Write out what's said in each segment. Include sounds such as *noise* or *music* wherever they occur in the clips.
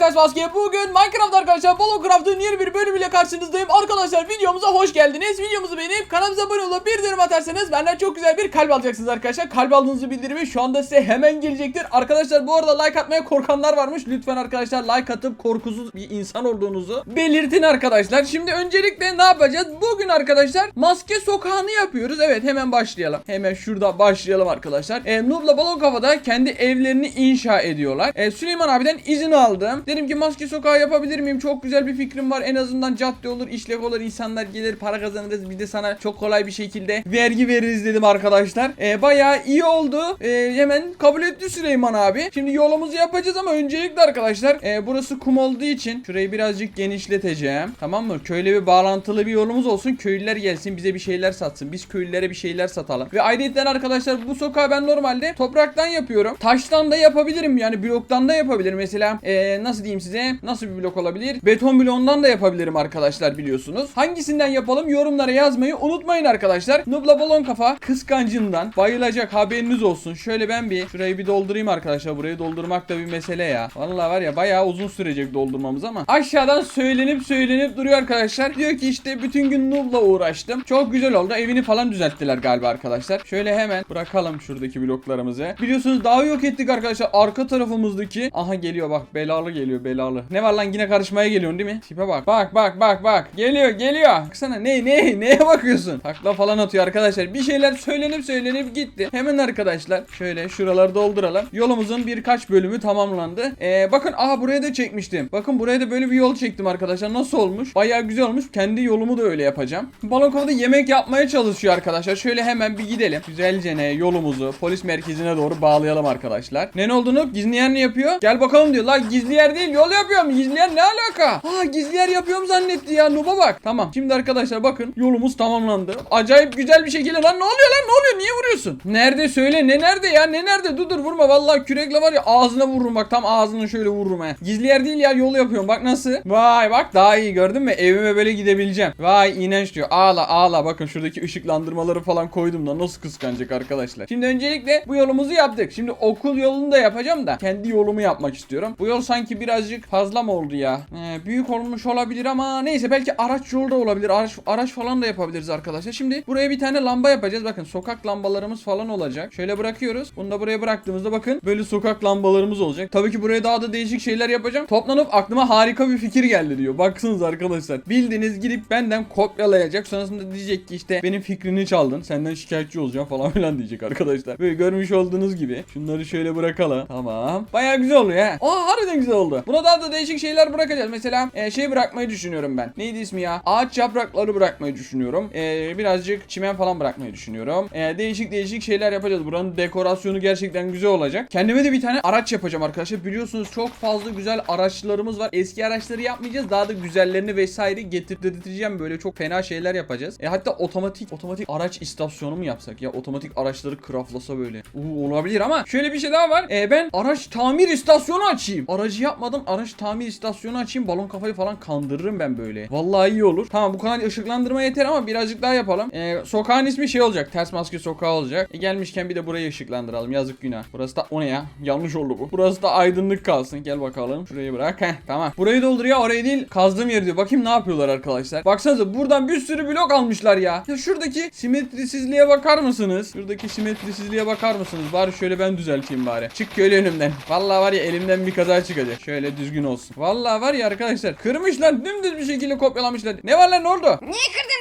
Ters Maske. Bugün Minecraft arkadaşlar Bolocraft'ın yeni bir bölümüyle karşınızdayım. Arkadaşlar videomuza hoş geldiniz. Videomuzu beğenip kanalımıza abone olup bir dirim atarsanız benden çok güzel bir kalp alacaksınız arkadaşlar. Kalp aldığınızı bildirimi şu anda size hemen gelecektir. Arkadaşlar bu arada like atmaya korkanlar varmış. Lütfen arkadaşlar like atıp korkusuz bir insan olduğunuzu belirtin arkadaşlar. Şimdi öncelikle ne yapacağız? Bugün arkadaşlar maske sokağını yapıyoruz. Evet hemen başlayalım. Hemen şurada başlayalım arkadaşlar. E, Noob'la Balon kendi evlerini inşa ediyorlar. E, Süleyman abiden izin aldım. Dedim ki maske sokağı yapabilir miyim? Çok güzel bir fikrim var. En azından cadde olur, işlek olur. insanlar gelir, para kazanırız. Bir de sana çok kolay bir şekilde vergi veririz dedim arkadaşlar. E, bayağı iyi oldu. E, hemen kabul etti Süleyman abi. Şimdi yolumuzu yapacağız ama öncelikle arkadaşlar e, burası kum olduğu için şurayı birazcık genişleteceğim. Tamam mı? Köyle bir bağlantılı bir yolumuz olsun. Köylüler gelsin bize bir şeyler satsın. Biz köylülere bir şeyler satalım. Ve ayrıca arkadaşlar bu sokağı ben normalde topraktan yapıyorum. Taştan da yapabilirim yani bloktan da yapabilirim. Mesela e, nasıl diyeyim size? Nasıl bir blok olabilir? Beton bloğundan da yapabilirim arkadaşlar biliyorsunuz. Hangisinden yapalım? Yorumlara yazmayı unutmayın arkadaşlar. Nubla balon kafa kıskancından bayılacak haberiniz olsun. Şöyle ben bir şurayı bir doldurayım arkadaşlar. Burayı doldurmak da bir mesele ya. Vallahi var ya bayağı uzun sürecek doldurmamız ama. Aşağıdan söylenip söylenip duruyor arkadaşlar. Diyor ki işte bütün gün Nubla uğraştım. Çok güzel oldu. Evini falan düzelttiler galiba arkadaşlar. Şöyle hemen bırakalım şuradaki bloklarımızı. Biliyorsunuz dağı yok ettik arkadaşlar. Arka tarafımızdaki. Aha geliyor bak belalı geliyor belalı. Ne var lan yine karışmaya geliyorsun değil mi? Tipe bak. Bak bak bak bak. Geliyor geliyor. Baksana ne ne neye bakıyorsun? Takla falan atıyor arkadaşlar. Bir şeyler söylenip söylenip gitti. Hemen arkadaşlar şöyle şuraları dolduralım. Yolumuzun birkaç bölümü tamamlandı. Ee, bakın aha buraya da çekmiştim. Bakın buraya da böyle bir yol çektim arkadaşlar. Nasıl olmuş? Bayağı güzel olmuş. Kendi yolumu da öyle yapacağım. Balon kovada yemek yapmaya çalışıyor arkadaşlar. Şöyle hemen bir gidelim. Güzelce ne yolumuzu polis merkezine doğru bağlayalım arkadaşlar. Ne olduğunu gizli yer ne yapıyor? Gel bakalım diyor. La gizli yer değil yol yapıyorum. Gizli yer ne alaka? Ha gizli yer yapıyorum zannetti ya. Nuba bak. Tamam. Şimdi arkadaşlar bakın yolumuz tamamlandı. Acayip güzel bir şekilde lan ne oluyor lan ne oluyor? Niye vuruyorsun? Nerede söyle ne nerede ya ne nerede? Dur dur vurma vallahi kürekle var ya ağzına vururum bak tam ağzını şöyle vururum he. Gizli yer değil ya yol yapıyorum bak nasıl? Vay bak daha iyi gördün mü? Evime böyle gidebileceğim. Vay iğrenç diyor. Ağla ağla bakın şuradaki ışıklandırmaları falan koydum da nasıl kıskanacak arkadaşlar. Şimdi öncelikle bu yolumuzu yaptık. Şimdi okul yolunu da yapacağım da kendi yolumu yapmak istiyorum. Bu yol sanki birazcık fazla mı oldu ya? Ee, büyük olmuş olabilir ama neyse belki araç yolu da olabilir. Araç, araç falan da yapabiliriz arkadaşlar. Şimdi buraya bir tane lamba yapacağız. Bakın sokak lambalarımız falan olacak. Şöyle bırakıyoruz. Bunu da buraya bıraktığımızda bakın böyle sokak lambalarımız olacak. Tabii ki buraya daha da değişik şeyler yapacağım. Toplanıp aklıma harika bir fikir geldi diyor. Baksanız arkadaşlar. Bildiğiniz gidip benden kopyalayacak. Sonrasında diyecek ki işte benim fikrini çaldın. Senden şikayetçi olacağım falan *laughs* filan diyecek arkadaşlar. Böyle görmüş olduğunuz gibi. Şunları şöyle bırakalım. Tamam. Baya güzel oluyor ha. Aa harbiden güzel oldu. Buna daha da değişik şeyler bırakacağız. Mesela e, şey bırakmayı düşünüyorum ben. Neydi ismi ya? Ağaç yaprakları bırakmayı düşünüyorum. E, birazcık çimen falan bırakmayı düşünüyorum. E, değişik değişik şeyler yapacağız. Buranın dekorasyonu gerçekten güzel olacak. Kendime de bir tane araç yapacağım arkadaşlar. Biliyorsunuz çok fazla güzel araçlarımız var. Eski araçları yapmayacağız. Daha da güzellerini vesaire getirteceğim. Böyle çok fena şeyler yapacağız. E, hatta otomatik otomatik araç istasyonu mu yapsak ya? Otomatik araçları craftlasa böyle. Uu, olabilir ama şöyle bir şey daha var. E, ben araç tamir istasyonu açayım. Aracı yapmadım. Araç tamir istasyonu açayım. Balon kafayı falan kandırırım ben böyle. Vallahi iyi olur. Tamam bu kadar ışıklandırma yeter ama birazcık daha yapalım. E, sokağın ismi şey olacak. Ters maske sokağı olacak. E, gelmişken bir de burayı ışıklandıralım. Yazık günah. Burası da o ne ya? Yanlış oldu bu. Burası da aydınlık kalsın. Gel bakalım. Şurayı bırak. Heh tamam. Burayı dolduruyor. Orayı değil. Kazdığım yeri diyor. Bakayım ne yapıyorlar arkadaşlar. Baksanıza buradan bir sürü blok almışlar ya. Ya şuradaki simetrisizliğe bakar mısınız? Şuradaki simetrisizliğe bakar mısınız? Bari şöyle ben düzelteyim bari. Çık köyle önümden. Vallahi var ya elimden bir kaza çıkacak. Şöyle düzgün olsun. Vallahi var ya arkadaşlar. Kırmışlar. Dümdüz bir şekilde kopyalamışlar. Ne var lan ne oldu? Niye kırdın?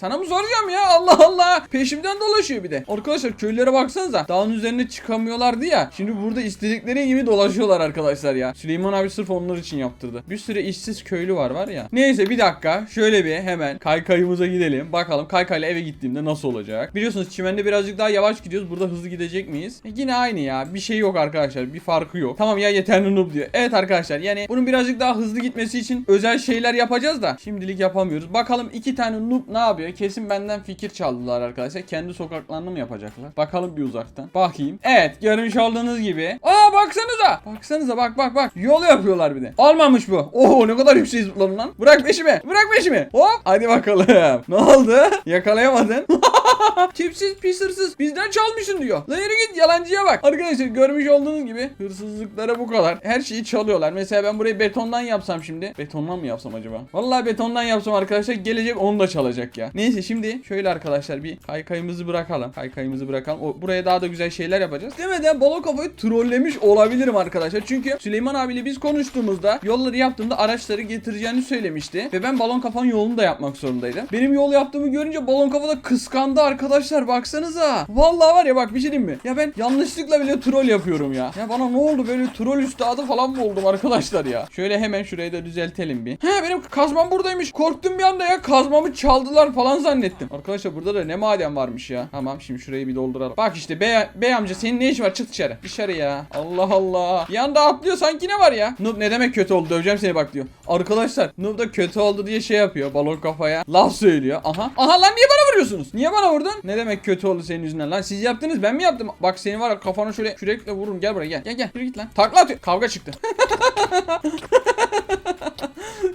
Sana mı soracağım ya? Allah Allah. Peşimden dolaşıyor bir de. Arkadaşlar köylere baksanıza. Dağın üzerine çıkamıyorlardı ya. Şimdi burada istedikleri gibi dolaşıyorlar arkadaşlar ya. Süleyman abi sırf onlar için yaptırdı. Bir sürü işsiz köylü var var ya. Neyse bir dakika. Şöyle bir hemen kaykayımıza gidelim. Bakalım kaykayla eve gittiğimde nasıl olacak? Biliyorsunuz çimende birazcık daha yavaş gidiyoruz. Burada hızlı gidecek miyiz? E, yine aynı ya. Bir şey yok arkadaşlar. Bir farkı yok. Tamam ya yeterli noob diyor. Evet arkadaşlar yani bunun birazcık daha hızlı gitmesi için özel şeyler yapacağız da şimdilik yapamıyoruz. Bakalım iki tane noob ne yapıyor? Kesin benden fikir çaldılar arkadaşlar. Kendi sokaklarını mı yapacaklar? Bakalım bir uzaktan. Bakayım. Evet görmüş olduğunuz gibi. Aa baksanıza. Baksanıza bak bak bak. Yol yapıyorlar bir de. Olmamış bu. Oo ne kadar yüksek zıpladın lan. Bırak peşimi. Bırak peşimi. Hop. Hadi bakalım. *laughs* Ne oldu? Yakalayamadın. *laughs* *laughs* Tipsiz pis hırsız bizden çalmışsın diyor. Lan yürü git yalancıya bak. Arkadaşlar görmüş olduğunuz gibi hırsızlıkları bu kadar. Her şeyi çalıyorlar. Mesela ben burayı betondan yapsam şimdi. Betondan mı yapsam acaba? Vallahi betondan yapsam arkadaşlar gelecek onu da çalacak ya. Neyse şimdi şöyle arkadaşlar bir kaykayımızı bırakalım. Kaykayımızı bırakalım. O, buraya daha da güzel şeyler yapacağız. Demeden balon kafayı trollemiş olabilirim arkadaşlar. Çünkü Süleyman abiyle biz konuştuğumuzda yolları yaptığımda araçları getireceğini söylemişti. Ve ben balon kafanın yolunu da yapmak zorundaydım. Benim yol yaptığımı görünce balon kafa da kıskandı arkadaşlar baksanıza. Vallahi var ya bak bir şey diyeyim mi? Ya ben yanlışlıkla bile troll yapıyorum ya. Ya bana ne oldu böyle troll üstadı falan mı oldum arkadaşlar ya? Şöyle hemen şurayı da düzeltelim bir. He benim kazmam buradaymış. Korktum bir anda ya kazmamı çaldılar falan zannettim. Arkadaşlar burada da ne maden varmış ya. Tamam şimdi şurayı bir dolduralım. Bak işte bey, bey amca senin ne işin var? Çık dışarı. Dışarı ya. Allah Allah. Bir anda atlıyor sanki ne var ya? Noob ne demek kötü oldu? Döveceğim seni bak diyor. Arkadaşlar Noob da kötü oldu diye şey yapıyor. Balon kafaya. Laf söylüyor. Aha. Aha lan niye bana vuruyorsunuz? Niye bana vurdun? Ne demek kötü oldu senin yüzünden lan? Siz yaptınız ben mi yaptım? Bak seni var ya kafana şöyle kürekle vururum. Gel buraya gel. Gel gel. Yürü git lan. Takla atıyor. Kavga çıktı. *laughs*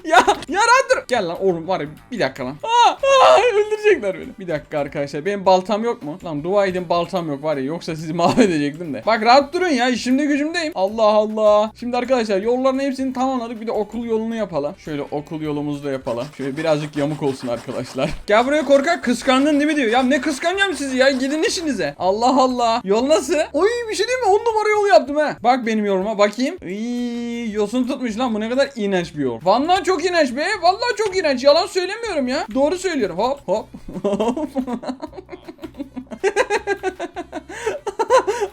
*laughs* ya ya rahat dur. Gel lan oğlum var ya bir dakika lan. Aa, aa, öldürecekler beni. Bir dakika arkadaşlar benim baltam yok mu? Lan dua edin baltam yok var ya yoksa sizi *laughs* mahvedecektim de. Bak rahat durun ya işimde gücümdeyim. Allah Allah. Şimdi arkadaşlar yolların hepsini tamamladık bir de okul yolunu yapalım. Şöyle okul yolumuzu da yapalım. Şöyle birazcık yamuk olsun arkadaşlar. *laughs* Gel buraya korkak kıskandın değil mi diyor. Ya ne kıskanacağım sizi ya gidin işinize. Allah Allah. Yol nasıl? Oy bir şey değil mi? 10 numara yol yaptım ha. Bak benim yoluma bakayım. İyi, yosun tutmuş lan bu ne kadar iğrenç bir yol. Vallahi çok iğrenç be. Vallahi çok iğrenç. Yalan söylemiyorum ya. Doğru söylüyorum. Hop. hop. *laughs*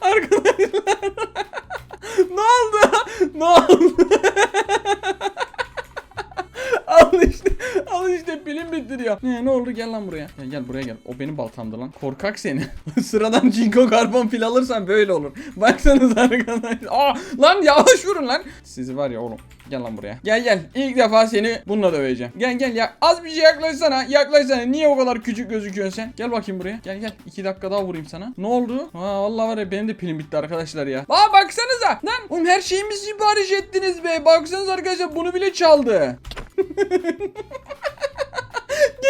Arkadaşlar. *laughs* ne oldu? Ne oldu? al işte. Al işte bittiriyor. Ne, ne oldu gel lan buraya. Gel, gel buraya gel. O benim baltamdı lan. Korkak seni. *laughs* Sıradan çinko karbon pil alırsan böyle olur. Baksanıza arkadaşlar. Aa, lan yavaş vurun lan. Sizi var ya oğlum. Gel lan buraya. Gel gel. İlk defa seni bununla döveceğim. Gel gel ya. Az bir şey yaklaşsana. Yaklaşsana. Niye o kadar küçük gözüküyorsun sen? Gel bakayım buraya. Gel gel. İki dakika daha vurayım sana. Ne oldu? Ha vallahi var ya benim de pilim bitti arkadaşlar ya. Aa baksanıza. Lan oğlum her şeyimizi sipariş ettiniz be. Baksanıza arkadaşlar bunu bile çaldı. *laughs*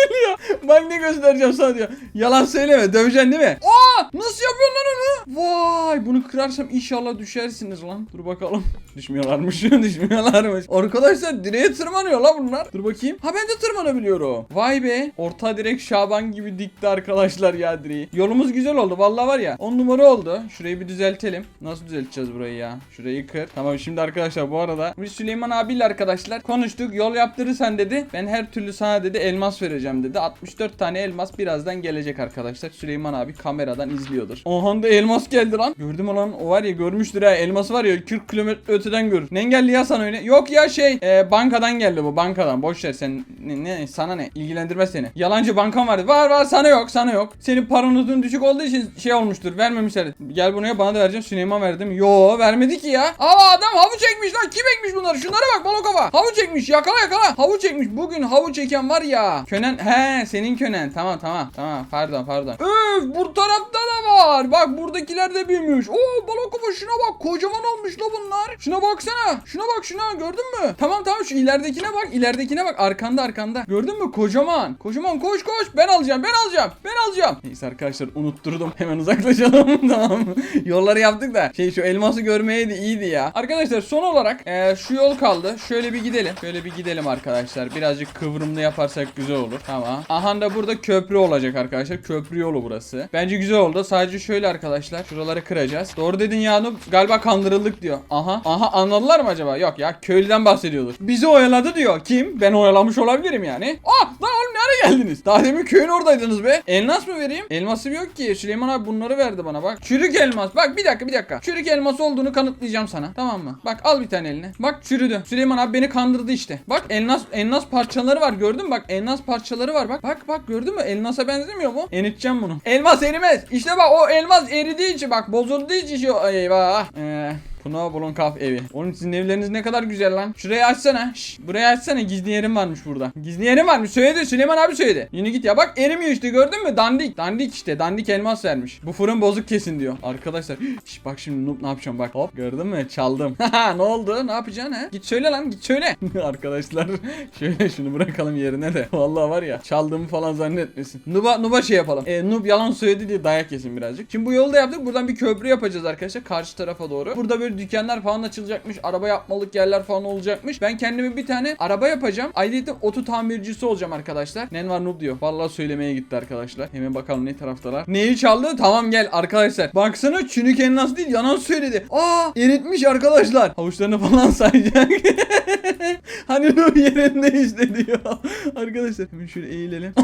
Geliyor. Bak ne göstereceğim sana diyor. Yalan söyleme. Döveceksin değil mi? Aa! Nasıl yapıyorsun lan onu? Vay! Bunu kırarsam inşallah düşersiniz lan. Dur bakalım. *laughs* Düşmüyorlarmış. *laughs* Düşmüyorlarmış. Arkadaşlar direğe tırmanıyor lan bunlar. Dur bakayım. Ha ben de tırmanabiliyorum. Vay be. Orta direk Şaban gibi dikti arkadaşlar ya direği. Yolumuz güzel oldu. Vallahi var ya. 10 numara oldu. Şurayı bir düzeltelim. Nasıl düzelteceğiz burayı ya? Şurayı kır. Tamam şimdi arkadaşlar bu arada biz Süleyman abiyle arkadaşlar konuştuk. Yol yaptırırsan dedi. Ben her türlü sana dedi elmas vereceğim dedi. 64 tane elmas birazdan gelecek arkadaşlar. Süleyman abi kameradan izliyordur. Oha da elmas geldi lan. Gördüm lan o var ya görmüştür ha. Elmas var ya 40 kilometre öteden görür. Ne engelli ya sana öyle? Yok ya şey e, bankadan geldi bu bankadan. Boş ver sen ne, ne sana ne ilgilendirmez seni. Yalancı bankan vardı. Var var sana yok sana yok. Senin paranızın düşük olduğu için şey olmuştur. Vermemişler. Gel buraya bana da vereceğim. Süleyman verdim. Yo vermedi ki ya. Aa adam havu çekmiş lan. Kim ekmiş bunları? Şunlara bak balo kafa. Havu çekmiş. Yakala yakala. Havu çekmiş. Bugün havu çeken var ya. Könen he senin könen. Tamam tamam tamam. Pardon pardon. Öf bu tarafta da var. Bak buradakiler de büyümüş. Oo balo kafa şuna bak. Kocaman olmuş la bunlar. Şuna baksana. Şuna bak şuna gördün mü? Tamam tamam şu ileridekine bak. ileridekine bak. Arkanda arkanda. Gördün mü? Kocaman. Kocaman koş koş. Ben alacağım. Ben alacağım. Ben alacağım. Neyse arkadaşlar unutturdum. *laughs* Hemen uzaklaşalım. *laughs* tamam? Yolları yaptık da. Şey şu elması görmeyeydi iyiydi ya. Arkadaşlar son olarak eee, şu yol kaldı. Şöyle bir gidelim. Şöyle bir gidelim arkadaşlar. Birazcık kıvrımlı yaparsak güzel olur. Tamam. Aha da burada köprü olacak arkadaşlar. Köprü yolu burası. Bence güzel oldu. Sadece şöyle arkadaşlar. Şuraları kıracağız. Doğru dedin ya Nup. Galiba kandırıldık diyor. Aha. Aha anladılar mı acaba? Yok ya köylüden bahsediyordur. Bizi oyaladı diyor. Kim? Ben oyalamış olabilirim yani. Ah lan nereye geldiniz? Daha demin köyün oradaydınız be. Elmas mı vereyim? Elmasım yok ki. Süleyman abi bunları verdi bana bak. Çürük elmas. Bak bir dakika bir dakika. Çürük elmas olduğunu kanıtlayacağım sana. Tamam mı? Bak al bir tane eline. Bak çürüdü. Süleyman abi beni kandırdı işte. Bak elmas elmas parçaları var gördün mü? Bak elmas parçaları var. Bak bak bak gördün mü? Elmasa benzemiyor mu? Eriteceğim bunu. Elmas erimez. İşte bak o elmas eridiği için bak bozulduğu için şu eyvah. Ee, Tuna Bolonkaf evi. Oğlum sizin evleriniz ne kadar güzel lan. Şurayı açsana. Şş, burayı açsana. Gizli yerim varmış burada. Gizli yerim varmış. Söyledi. Süleyman abi söyledi. Yine git ya. Bak erimiyor işte gördün mü? Dandik. Dandik işte. Dandik elmas vermiş. Bu fırın bozuk kesin diyor. Arkadaşlar. *gasps* Şş, bak şimdi Noob ne yapacağım bak. Hop gördün mü? Çaldım. *laughs* Ne oldu? Ne yapacaksın ha? Git söyle lan. Git söyle. *laughs* Arkadaşlar *laughs* şöyle şunu bırakalım yerine de. Vallahi var ya çaldığımı falan zannetmesin. Noob'a, Noob'a şey yapalım. E, Noob yalan söyledi diye dayak yesin birazcık. Şimdi bu yolda yaptık. Buradan bir köprü yapacağız arkadaşlar. Karşı tarafa doğru. Burada böyle dükkanlar falan açılacakmış. Araba yapmalık yerler falan olacakmış. Ben kendime bir tane araba yapacağım. Ayrıca oto tamircisi olacağım arkadaşlar. Nen var Noob diyor. Vallahi söylemeye gitti arkadaşlar. Hemen bakalım ne taraftalar. Neyi çaldı? Tamam gel arkadaşlar. Baksana çünük nasıl değil yalan söyledi. Aa eritmiş arkadaşlar. Havuçlarını falan *laughs* sayacak. *laughs* hani Noob yerinde işte diyor. *laughs* arkadaşlar hemen şöyle eğilelim.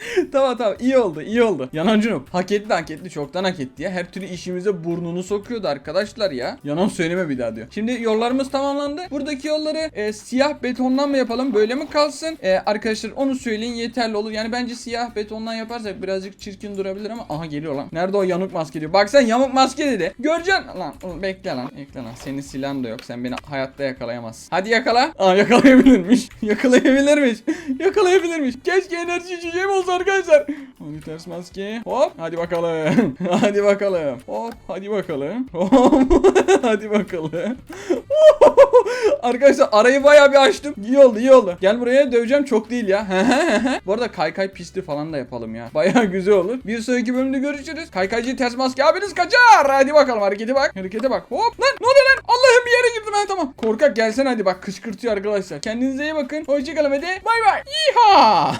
*laughs* Tamam tamam iyi oldu iyi oldu. Yanancı Noob. Hak etti hak etti çoktan hak etti ya. Her türlü işimize burnunu sokuyordu arkadaşlar ya. Yalan söyleme bir daha diyor. Şimdi yollarımız tamamlandı. Buradaki yolları e, siyah betondan mı yapalım böyle mi kalsın? E, arkadaşlar onu söyleyin yeterli olur. Yani bence siyah betondan yaparsak birazcık çirkin durabilir ama aha geliyor lan. Nerede o yanık maske diyor. Bak sen yamuk maske dedi. Göreceksin lan. Bekle lan. Bekle lan. Senin silahın da yok. Sen beni hayatta yakalayamazsın. Hadi yakala. Aa yakalayabilirmiş. *laughs* yakalayabilirmiş. *laughs* yakalayabilirmiş. Keşke enerji içeceğim olsa arkadaşlar. Hadi ters maske. Hop. Hadi bakalım. *laughs* hadi bakalım. Hop. Hadi bakalım. *laughs* Hop. hadi bakalım. *laughs* Arkadaşlar arayı bayağı bir açtım. İyi oldu iyi oldu. Gel buraya döveceğim çok değil ya. Bu arada kaykay pisti falan da yapalım ya. Bayağı güzel olur. Bir sonraki bölümde görüşürüz. Kaykaycı ters maske abiniz kaçar. Hadi bakalım harekete bak. Harekete bak. Hop lan ne oluyor lan? Allah'ım bir yere girdim ben tamam. Korkak gelsen hadi bak kışkırtıyor arkadaşlar. Kendinize iyi bakın. Hoşçakalın hadi. Bay bay. İha.